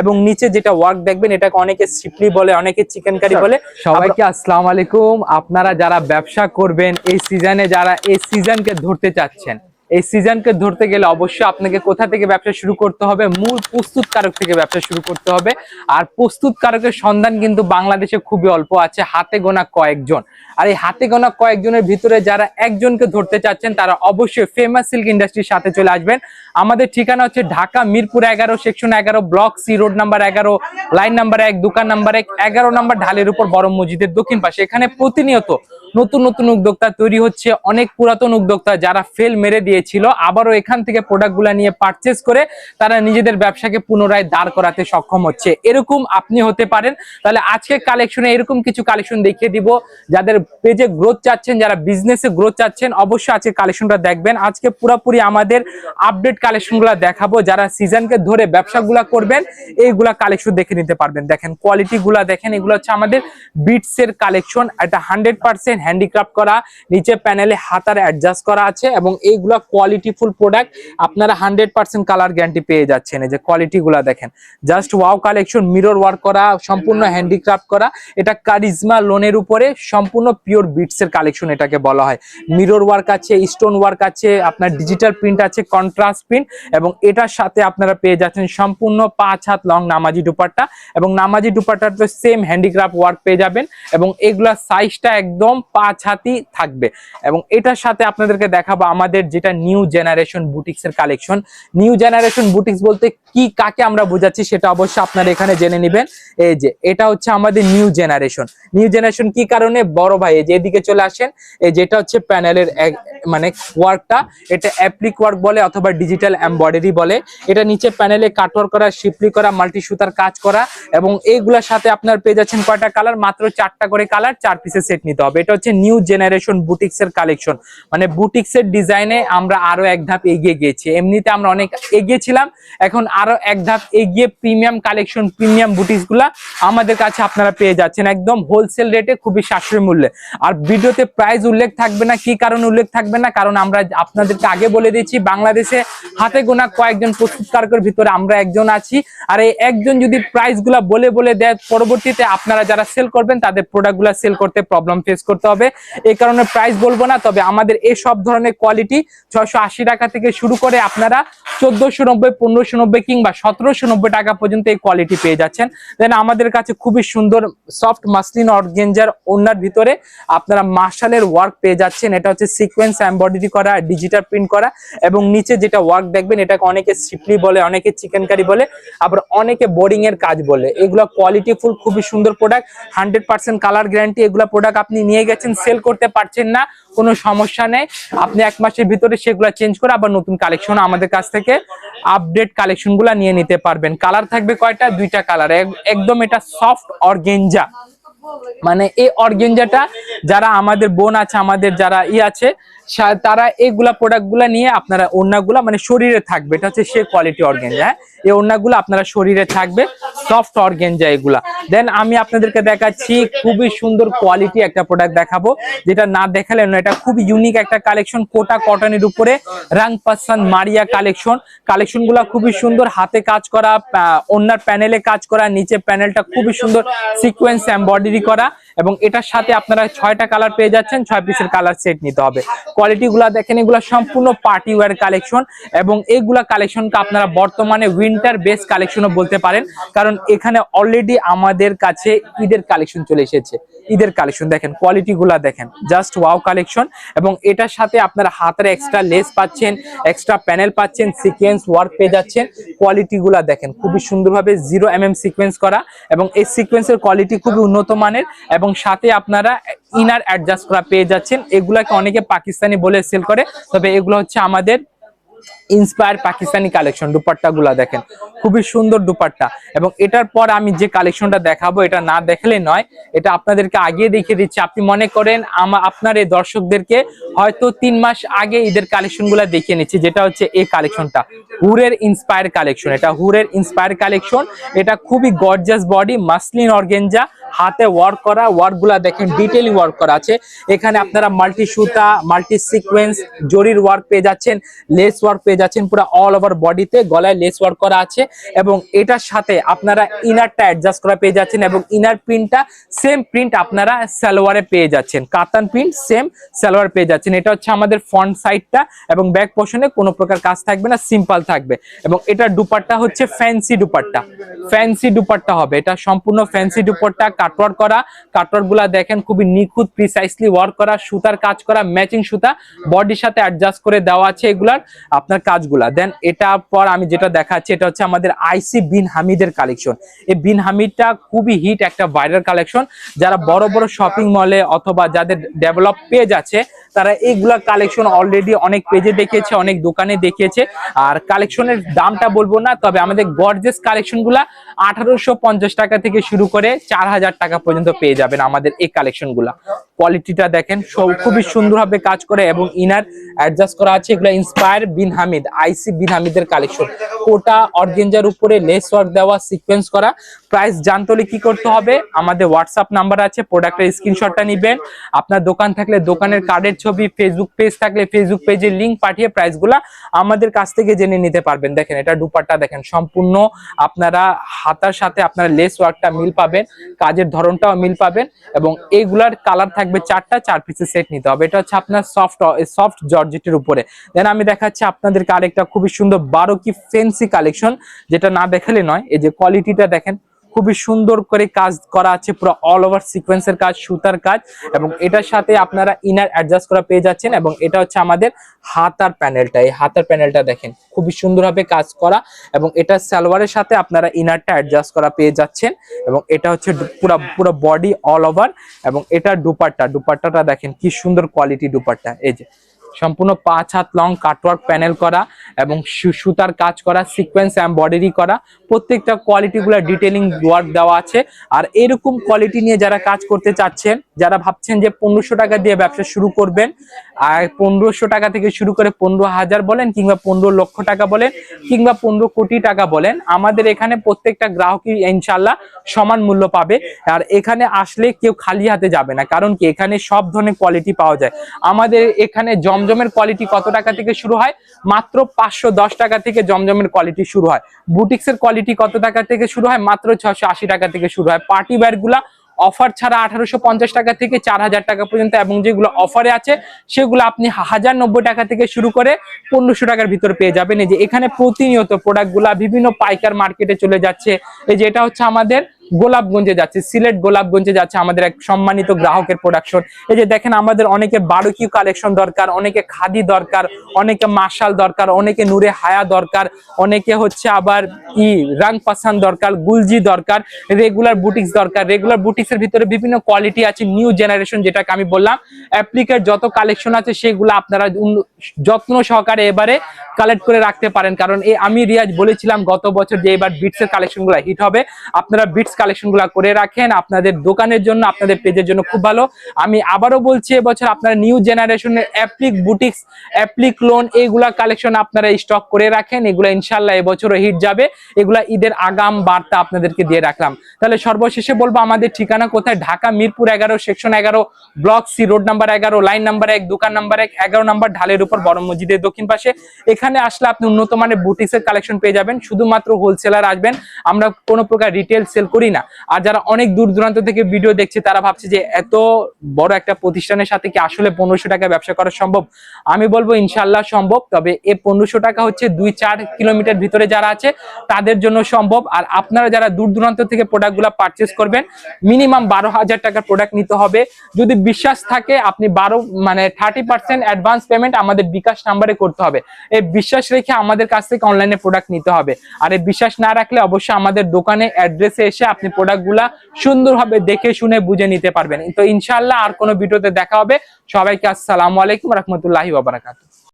এবং নিচে যেটা ওয়ার্ক দেখবেন এটাকে অনেকে সিপলি বলে অনেকে চিকেন কারি বলে। সবাইকে আসসালাম আলাইকুম। আপনারা যারা ব্যবসা করবেন এই সিজনে যারা এই সিজনকে ধরতে চাচ্ছেন এই সিজনকে ধরতে গেলে অবশ্যই আপনাকে কোথা থেকে ব্যবসা শুরু করতে হবে? মূল প্রস্তুতকারক থেকে ব্যবসা শুরু করতে হবে। আর প্রস্তুতকারকের সন্ধান কিন্তু বাংলাদেশে খুবই অল্প আছে, হাতে গোনা কয়েকজন। আর এই হাতে গোনা কয়েকজনের ভিতরে যারা একজনকে ধরতে চাচ্ছেন, তারা অবশ্যই ফেমাস সিল্ক ইন্ডাস্ট্রির সাথে চলে আসবেন। আমাদের ঠিকানা হচ্ছে ঢাকা মিরপুর এগারো সেকশন এগারো ব্লক সি রোড নাম্বার এগারো লাইন নাম্বার এক, দোকান নাম্বার এক, এগারো নাম্বার ঢালের উপর বড় মসজিদের দক্ষিণ পাশে। এখানে প্রতিনিয়ত নতুন নতুন উদ্যোক্তা তৈরি হচ্ছে, অনেক পুরাতন উদ্যোক্তা যারা ফেল মেরে দিয়েছিল, আবারও এখান থেকে প্রোডাক্টগুলো নিয়ে পারচেস করে তারা নিজেদের ব্যবসাকে পুনরায় দাঁড় করাতে সক্ষম হচ্ছে। এরকম আপনি হতে পারেন। তাহলে আজকে কালেকশনে এরকম কিছু কালেকশন দেখিয়ে দিব, যাদের পেজে গ্রোথ চাচ্ছেন, যারা বিজনেসে গ্রোথ চাচ্ছেন, অবশ্যই আজকে কালেকশনটা দেখবেন। আজকে পুরোপুরি আমাদের আপডেট কালেকশনগুলো দেখাবো, যারা সিজনকে ধরে ব্যবসাগুলা করবেন, এইগুলা কালেকশন দেখে নিতে পারবেন। দেখেন কোয়ালিটি গুলা দেখেন, এগুলো হচ্ছে আমাদের বিটস এর কালেকশন এটা হান্ড্রেড পার্সেন্ট হ্যান্ডিক্রাফট করা, নিচে প্যানেলে হাতার অ্যাডজাস্ট করা আছে এবং এইগুলা কোয়ালিটিফুল প্রোডাক্ট আপনারা হান্ড্রেড পার্সেন্ট কালার গ্যারান্টি পেয়ে যাচ্ছেন। এই যে কোয়ালিটি গুলা দেখেন just wow collection mirror work করা, সম্পূর্ণ হ্যান্ডিক্রাফট করা, এটা কারিজমা লোনের উপরে সম্পূর্ণ পিওর বিটস এর কালেকশন এটাকে বলা হয়। মিরর ওয়ার্ক আছে স্টোন ওয়ার্ক আছে, আপনার ডিজিটাল প্রিন্ট আছে কন্ট্রাস্ট প্রিন্ট এবং এটার সাথে আপনারা পেয়ে যাচ্ছেন সম্পূর্ণ পাঁচ হাত লং নামাজি দুপাট্টা এবং নামাজি দুপাট্টার তো সেম হ্যান্ডিক্রাফট ওয়ার্ক পেয়ে যাবেন এবং এগুলা সাইজটা একদম পাঁচ থাকবে। এবং এটার সাথে আপনাদেরকে দেখাবো আমাদের যেটা নিউ জেনারেশন বুটিক্স এর কালেকশন নিউ জেনারেশন বুটিক্স বলতে কি, কাকে আমরা বোঝাচ্ছি সেটা অবশ্যই আপনারা এখানে জেনে নেবেন। এই যে, এটা হচ্ছে আমাদের নিউ জেনারেশন নিউ জেনারেশন কি কারণে? বড় ভাই, এই যে এদিকে চলে আসেন। এই যেটা হচ্ছে প্যানেলের মানে ওয়ার্কটা এটা অ্যাপ্লিক ওয়ার্ক বলে অথবা ডিজিটাল এমব্রয়ডারি বলে। এটা নিচে প্যানেলে কাটওয়ার্ক করা, শিপলি করা মাল্টি সুতার কাজ করা। এবং এইগুলোর সাথে আপনার পেয়ে যাচ্ছেন কয়টা কালার মাত্র চারটা করে কালার চার পিসের সেট নিতে হবে। এটা হচ্ছে নিউ জেনারেশন বুটিক্স এর কালেকশন। মানে বুটিক্স এর ডিজাইনে আমরা আরও এক ধাপ এগিয়ে গিয়েছি। এমনিতে আমরা অনেক এগিয়েছিলাম, এখন আরও এক ধাপ এগিয়ে প্রিমিয়াম কালেকশন, প্রিমিয়াম বুটিক্সগুলা আমাদের কাছে আপনারা পেয়ে যাচ্ছেন। একদম হোলসেল রেটে খুবই সাশ্রয়ী মূল্যে। আর ভিডিওতে প্রাইস উল্লেখ থাকবে না, কি কারণে উল্লেখ থাকবে না, কারণ আমরা আপনাদেরকে আগে বলে দিয়েছি, বাংলাদেশে হাতে গোনা কয়েকজন প্রস্তুতকারকের ভিতরে আমরা একজন আছি। আর এই একজন যদি প্রাইসগুলা বলে বলে দেয়, পরবর্তীতে আপনারা যারা সেল করবেন, তাদের প্রোডাক্টগুলা সেল করতে প্রবলেম ফেস করতে হবে। এই কারণে প্রাইস বলব না, তবে আমাদের এই সব ধরনের কোয়ালিটি ছয়শো আশি টাকা থেকে শুরু করে আপনারা চোদ্দশো নব্বই, পনেরোশো নব্বই কিংবা সতেরোশো নব্বই টাকা পর্যন্ত এই কোয়ালিটি পেয়ে যাচ্ছেন। দেন আমাদের কাছে খুবই সুন্দর সফট মাসলিন অর্গেঞ্জার ওনার ভিতরে আপনারা মার্শালের ওয়ার্ক পেয়ে যাচ্ছেন। এটা হচ্ছে সিকোয়েন্স এমব্রয়ডারি করা ডিজিটাল প্রিন্ট করা এবং নিচে যেটা ওয়ার্ক দেখবেন, এটাকে অনেকে সিপলি বলে, অনেকে চিকেন কারি বলে, আবার অনেকে বোর্ডিং এর কাজ বলে। এগুলো কোয়ালিটি ফুল খুবই সুন্দর product hundred percent colour guarantee এগুলো প্রোডাক্ট আপনি নিয়ে গেছেন। সেল করতে পারছেন না, কোনো সমস্যা নেই। আপনি এক মাসের ভিতরে সেগুলো চেঞ্জ করে আবার নতুন কালেকশন আমাদের কাছ থেকে আপডেট কালেকশনগুলা নিয়ে নিতে পারবেন। কালার থাকবে কয়টা? দুইটা কালার একদম এটা সফট অর্গেঞ্জা মানে এই অর্গেঞ্জাটা যারা আমাদের বোন আছে, আমাদের যারা ই আছে তারা এইগুলা প্রোডাক্টগুলা নিয়ে আপনারা ওড়নাগুলা মানে শরীরে থাকবে। এটা হচ্ছে সে কোয়ালিটি অর্গেঞ্জা হ্যাঁ? এই ওড়নাগুলো আপনারা শরীরে থাকবে সফট অর্গেঞ্জা এগুলা। দেন আমি আপনাদেরকে দেখাচ্ছি খুবই সুন্দর কোয়ালিটি একটা প্রোডাক্ট দেখাবো, যেটা না দেখালে না এটা খুব ইউনিক একটা কালেকশন কোটা কটনের উপরে রাং পাসান মারিয়া কালেকশন কালেকশনগুলা খুবই সুন্দর, হাতে কাজ করা ওড়নার প্যানেলে কাজ করা, নিচে প্যানেলটা খুবই সুন্দর সিকোয়েন্স এমব্রয়ডারি করা। এবং এটার সাথে আপনারা ছয়টা কালার পেয়ে যাচ্ছেন, ছয় পিসের কালার সেট নিতে হবে। কোয়ালিটি গুলা দেখেন, এগুলা সম্পূর্ণ পার্টি ওয়ার কালেকশন এবং এইগুলা কালেকশনকে আপনারা বর্তমানে উইন্টার বেস কালেকশনও বলতে পারেন, কারণ এখানে অলরেডি আমাদের কাছে ঈদের কালেকশন চলে এসেছে। ঈদের কালেকশন দেখেন কোয়ালিটি গুলা দেখেন জাস্ট ওয়াও কালেকশন এবং এটার সাথে আপনারা হাতের এক্সট্রা লেস পাচ্ছেন এক্সট্রা প্যানেল পাচ্ছেন সিকোয়েন্স ওয়ার্ক পেয়ে যাচ্ছেন কোয়ালিটি গুলা দেখেন, খুবই সুন্দরভাবে জিরো এম এম সিকোয়েন্স করা এবং এই সিকোয়েন্সের কোয়ালিটি খুবই উন্নত মানের এবং সাথে আপনারা ইনার অ্যাডজাস্ট করা পেয়ে যাচ্ছেন, এগুলাকে অনেকে পাকিস্তানি বলে সেল করে, তবে এগুলো হচ্ছে আমাদের ইন্সপায়ার পাকিস্তানি কালেকশন দুপাট্টা গুলা দেখেন। খুবই সুন্দর দুপাট্টা। এবং এটার পর আমি যে কালেকশনটা দেখাবো, এটা না দেখলে নয়, এটা আপনাদেরকে আগে দেখিয়ে দিচ্ছি। আপনি মনে করেন আপনার এই দর্শকদেরকে হয়তো তিন মাস আগে ঈদের কালেকশনগুলা দেখিয়ে নিচ্ছি, যেটা হচ্ছে এই কালেকশনটা হুরের ইন্সপায়ার কালেকশন এটা হুরের ইন্সপায়ার কালেকশন এটা খুবই গর্জাস বডি মাসলিন অর্গেঞ্জা হাতে ওয়ার্ক করা ওয়ার্কগুলা দেখেন ডিটেইলিং ওয়ার্ক করা আছে। এখানে আপনারা মাল্টি সুতা মাল্টি সিকোয়েন্স জরির ওয়ার্ক পেয়ে যাচ্ছেন লেস ওয়ার্ক পেয়ে যাচ্ছেন, পুরো অল ওভার বডিতে গলায় লেস ওয়ার্ক করা আছে এবং এটার সাথে আপনারা ইনারটা অ্যাডজাস্ট করা পেয়ে যাচ্ছেন এবং ইনার প্রিন্টটা সেম প্রিন্ট আপনারা সালোয়ারে পেয়ে যাচ্ছেন। কাতান প্রিন্ট সেম সালোয়ার পেয়ে যাচ্ছেন। এটা হচ্ছে আমাদের ফ্রন্ট সাইডটা এবং ব্যাক পোর্শনে কোনো প্রকার কাজ থাকবে না সিম্পল থাকবে এবং এটার দুপাট্টা হচ্ছে ফ্যান্সি দুপাট্টা। ফ্যান্সি দুপাট্টা হবে। এটা সম্পূর্ণ ফ্যান্সি দুপাট্টা কাটওয়ার্ক করা। কাটওয়ার্কগুলা দেখেন খুবই নিখুঁত প্রিসাইসলি ওয়ার্ক করা, সুতার কাজ করা ম্যাচিং সুতা বডির সাথে অ্যাডজাস্ট করে দেওয়া আছে এগুলার। আপনার কাজগুলা। দেন এটা পর আমি যেটা দেখাচ্ছি, এটা হচ্ছে আমাদের আইসি বিন হামিদের কালেকশন এই বিন হামিদটা খুবই হিট একটা ভাইরাল কালেকশন যারা বড় বড় শপিং মলে অথবা যাদের ডেভেলপ পেজ আছে তারা এইগুলা কালেকশন অলরেডি অনেক পেজে দেখিয়েছে, অনেক দোকানে দেখিয়েছে। আর কালেকশনের দামটা বলব না, তবে আমাদের গর্জেস কালেকশনগুলা আঠারোশো টাকা থেকে শুরু করে চার হাজার টাকা পর্যন্ত পেয়ে যাবেন আমাদের এই কালেকশনগুলা। কোয়ালিটিটা দেখেন খুবই সুন্দরভাবে কাজ করে এবং ইনার অ্যাডজাস্ট করা আছে। এগুলো ইন্সপায়ার বিন হামিদ আইসি বিন হামিদের কালেকশন কোটা, অর্গেঞ্জার উপরে লেস ওয়ার্ক দেওয়া সিকোয়েন্স করা। প্রাইস জানতে হলে কি করতে হবে? আমাদের হোয়াটসঅ্যাপ নাম্বার আছে প্রোডাক্টের স্ক্রিনশটটা নিবেন। আপনার দোকান থাকলে দোকানের কার্ডের ছবি ফেসবুক পেজ থাকলে ফেসবুক পেজের লিংক পাঠিয়ে প্রাইসগুলা আমাদের কাছ থেকে জেনে নিতে পারবেন। দেখেন, এটা দুপাট্টা দেখেন, সম্পূর্ণ আপনারা হাতার সাথে আপনারা লেস ওয়ার্কটা মিল পাবেন, কাজের ধরনটাও মিল পাবেন এবং এইগুলার কালার থাকবে চারটা, চার পিসের সেট নিতে হবে। এটা হচ্ছে আপনার সফট সফট জর্জেটের উপরে। দেন আমি দেখাচ্ছি আপনাদেরকে আরেকটা খুবই সুন্দর বারো কি ফেন্সি কালেকশন যেটা না দেখালে নয়, এই যে কোয়ালিটিটা দেখেন খুবই সুন্দর করে কাজ করা আছে, পুরো অল ওভার সিকোয়েন্সের কাজ, সুতার কাজ, এবং এটার সাথে আপনারা ইনার অ্যাডজাস্ট করা পেয়ে যাচ্ছেন, এবং এটা হচ্ছে আমাদের হাতার প্যানেলটা এই হাতার প্যানেলটা দেখেন, খুবই সুন্দরভাবে কাজ করা, এবং এটা সালোয়ারের সাথে আপনারা ইনারটা অ্যাডজাস্ট করা পেয়ে যাচ্ছেন, এবং এটা হচ্ছে পুরো পুরো বডি অল ওভার এবং এটা দুপাট্টা, দুপাট্টাটা দেখেন কি সুন্দর কোয়ালিটি দুপাট্টা, এই যে। সম্পূর্ণ পাঁচ হাত লং কাটওয়ার্ক প্যানেল করা এবং সুতার কাজ করা সিকোয়েন্স এমবডারি করা। প্রত্যেকটা কোয়ালিটি গুলা ডিটেলিং ওয়ার্ক দেওয়া আছে। আর এরকম কোয়ালিটি নিয়ে যারা কাজ করতে চাচ্ছেন, যারা ভাবছেন যে পনেরোশো টাকা দিয়ে ব্যবসা শুরু করবেন, আর পনেরোশো টাকা থেকে শুরু করে পনেরো হাজার বলেন কিংবা পনেরো লক্ষ টাকা বলেন কিংবা পনেরো কোটি টাকা বলেন, আমাদের এখানে প্রত্যেকটা গ্রাহকই ইনশাল্লাহ সমান মূল্য পাবে। আর এখানে আসলে কেউ খালি হাতে যাবে না, কারণ কি এখানে সব ধরনের কোয়ালিটি পাওয়া যায়। আমাদের এখানে জমজমের কোয়ালিটি কত টাকা থেকে শুরু হয়? মাত্র পাঁচশো দশ টাকা থেকে জমজমের কোয়ালিটি শুরু হয়। বুটিক্সের কোয়ালিটি কত টাকা থেকে শুরু হয়? মাত্র ছশো আশি টাকা থেকে শুরু হয়। পার্টি ওয়্যারগুলা অফার ছাড়া আঠারোশো পঞ্চাশ টাকা থেকে চার হাজার টাকা পর্যন্ত এবং যেগুলো অফারে আছে, সেগুলো আপনি হাজার নব্বই টাকা থেকে শুরু করে পনেরোশো টাকার ভিতরে পেয়ে যাবেন। এই যে এখানে প্রতিনিয়ত প্রোডাক্টগুলা বিভিন্ন পাইকার মার্কেটে চলে যাচ্ছে। এই যে এটা হচ্ছে আমাদের গোলাপগঞ্জে যাচ্ছে, সিলেট গোলাপগঞ্জে যাচ্ছে আমাদের এক সম্মানিত গ্রাহকের প্রোডাকশন এই যে দেখেন আমাদের অনেকে বারোকি কালেকশন দরকার, অনেকে খাদি দরকার, অনেকে মার্শাল দরকার, অনেকে নূরে হায়া দরকার, অনেকে হচ্ছে আবার ই রাং পাসান দরকার, গুলজি দরকার রেগুলার বুটিক্স দরকার। রেগুলার বুটিক্স এর ভিতরে বিভিন্ন কোয়ালিটি আছে নিউ জেনারেশন যেটাকে আমি বললাম। অ্যাপ্লিকের যত কালেকশন আছে সেগুলো আপনারা যত্ন সহকারে এবারে কালেক্ট করে রাখতে পারেন। কারণ এই আমি রিয়াজ বলেছিলাম গত বছর যে এবার বিটস এর কালেকশনগুলা হিট হবে। আপনারা বিটস কালেকশনগুলা করে রাখেন। আপনাদের দোকানের জন্য, আপনাদের পেজের জন্য খুব ভালো। আমি আবারও বলছি, এবছর আপনারা নিউ জেনারেশনের অ্যাপ্লিক বুটিক্স অ্যাপ্লিক লোন এইগুলা কালেকশন আপনারা স্টক করে রাখেন। এগুলা ইনশাল্লাহ এবছরও হিট যাবে। এগুলা ঈদের আগাম বার্তা আপনাদেরকে দিয়ে রাখলাম। তাহলে সর্বশেষে বলব, আমাদের ঠিকানা কোথায়? ঢাকা মিরপুর এগারো সেকশন এগারো ব্লক সি রোড নাম্বার এগারো লাইন নাম্বার এক, দোকান নাম্বার এক, এগারো নাম্বার ঢালের উপর বড় মসজিদের দক্ষিণ পাশে। এখানে আসলে আপনি উন্নত মানের বুটিক্স এর কালেকশন পেয়ে যাবেন। শুধুমাত্র হোলসেলার আসবেন। আমরা কোনো প্রকার রিটেল সেল করি না। আর যারা অনেক দূর দূরান্ত থেকে ভিডিও দেখছে, তারা ভাবছে যে এত বড় একটা প্রতিষ্ঠানের সাথে কি আসলে পনেরোশো টাকা ব্যবসা করা সম্ভব? আমি বলব ইনশাল্লাহ সম্ভব, তবে এই পনেরোশো টাকা হচ্ছে দুই চার কিলোমিটার ভিতরে যারা আছে, তাদের জন্য সম্ভব। আর আপনারা যারা দূর দূরান্ত থেকে প্রোডাক্টগুলা পারচেস করবেন মিনিমাম বারো হাজার টাকার প্রোডাক্ট নিতে হবে। যদি বিশ্বাস থাকে, আপনি বারো মানে থার্টি পার্সেন্ট অ্যাডভান্স পেমেন্ট আমাদের বিকাশ নাম্বারে করতে হবে। এই বিশ্বাস রেখে আমাদের কাছ থেকে অনলাইনে প্রোডাক্ট নিতে হবে। আর এই বিশ্বাস না রাখলে অবশ্যই আমাদের দোকানে অ্যাড্রেসে এসে আপনি প্রোডাক্টগুলা সুন্দরভাবে দেখে শুনে বুঝে নিতে পারবেন। তো ইনশাল্লাহ আর কোনো ভিডিওতে দেখা হবে। সবাইকে আসসালামু আলাইকুম রহমতুল্লাহি বাবারাকাতু